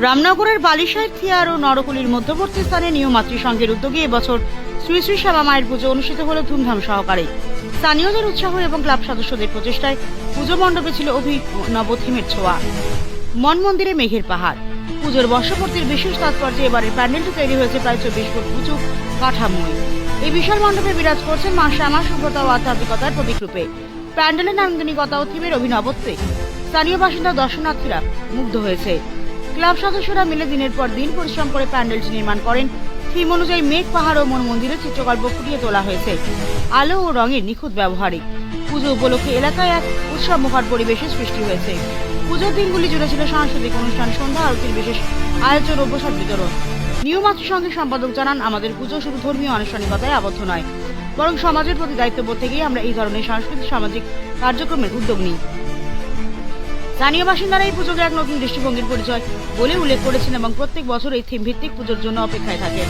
রামনগরের বালিশার থিয়ার ও নরকুলির মধ্যবর্তী স্থানে নিউ মাতৃসংঘের উদ্যোগে এবছর শ্রী শ্রী শ্যামা মায়ের পুজো অনুষ্ঠিত হল ধুমধাম সহকারে। স্থানীয়দের উৎসাহ এবং ক্লাব সদস্যদের প্রচেষ্টায় পুজো মণ্ডপে ছিল অভিনব থিমের ছোঁয়া। মন মন্দিরে মেঘের পাহাড়। পুজোর বর্ষপূর্তির বিশেষ তাৎপর্যে এবারের প্যান্ডেলটি তৈরি হয়েছে প্রায় চব্বিশ ফুট উঁচু কাঠামোয়। এই বিশাল মণ্ডপে বিরাজ করছেন মা শ্যামা শুভ্রতা ও আধ্যাত্মিকতার প্রতিকরূপে প্যান্ডেলের নান্দনিকতা ও থিমের অভিনবত্বে স্থানীয় বাসিন্দা দর্শনার্থীরা মুগ্ধ হয়েছে। ক্লাব সদস্যরা মিলে দিনের পর দিন পরিশ্রম করে প্যান্ডেলটি নির্মাণ করেন। থিম অনুযায়ী মেঘ, পাহাড় ও মন মন্দিরের চিত্রকল্প ফুটিয়ে তোলা হয়েছে। আলো ও রঙের নিখুঁত ব্যবহারে পুজো উপলক্ষে এলাকায় এক উৎসব মুখর পরিবেশের সৃষ্টি হয়েছে। পুজোর দিনগুলি জুড়ে ছিল সাংস্কৃতিক অনুষ্ঠান, সন্ধ্যা, আরতির বিশেষ আয়োজন ও প্রসাদ বিতরণ। নিউ সঙ্গে সম্পাদক জানান, আমাদের পুজো শুধু ধর্মীয় আনুষ্ঠানিকতায় আবদ্ধ নয়, বরং সমাজের প্রতি দায়িত্ববোধ থেকেই আমরা এই ধরনের সাংস্কৃতিক, সামাজিক কার্যক্রমের উদ্যোগ নিই। স্থানীয় বাসিন্দারা এই পুজোকে এক নতুন দৃষ্টিভঙ্গির পরিচয় বলে উল্লেখ করেছেন এবং প্রত্যেক বছর এই থিম ভিত্তিক পুজোর জন্য অপেক্ষায় থাকেন।